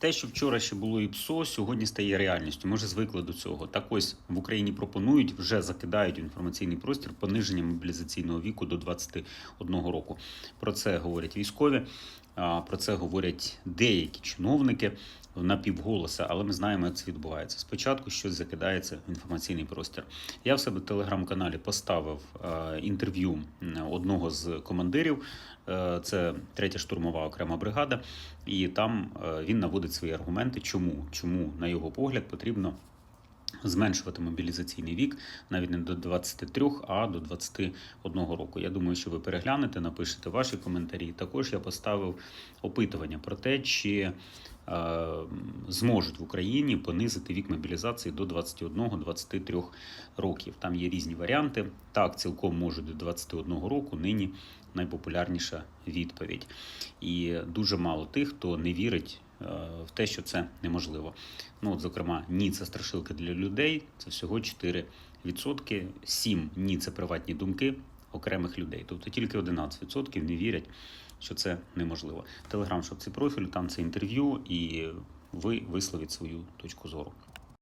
Те, що вчора ще було і ПСО, сьогодні стає реальністю. Ми вже звикли до цього. Так ось в Україні пропонують, вже закидають інформаційний простір пониження мобілізаційного віку до 21 року. Про це говорять військові, про це говорять деякі чиновники напівголоса, але ми знаємо, як це відбувається. Спочатку щось закидається в інформаційний простір. Я в себе в телеграм-каналі поставив е, інтерв'ю одного з командирів. Е, Це третя штурмова окрема бригада, і там е, він наводить свої аргументи, чому, чому на його погляд потрібно зменшувати мобілізаційний вік навіть не до 23, а до 21 року. Я думаю, що ви переглянете, напишете ваші коментарі. Також я поставив опитування про те, чи зможуть в Україні понизити вік мобілізації до 21-23 років. Там є різні варіанти. Так, цілком можуть до 21 року. Нині найпопулярніша відповідь. І дуже мало тих, хто не вірить е, в те, що це неможливо. Ну, от, зокрема, ні, це страшилки для людей, це всього 4%. 7 ні, це приватні думки окремих людей. Тобто тільки 11% не вірять, що це неможливо. Телеграм, щоб цей профіль, там це інтерв'ю, і ви висловіть свою точку зору.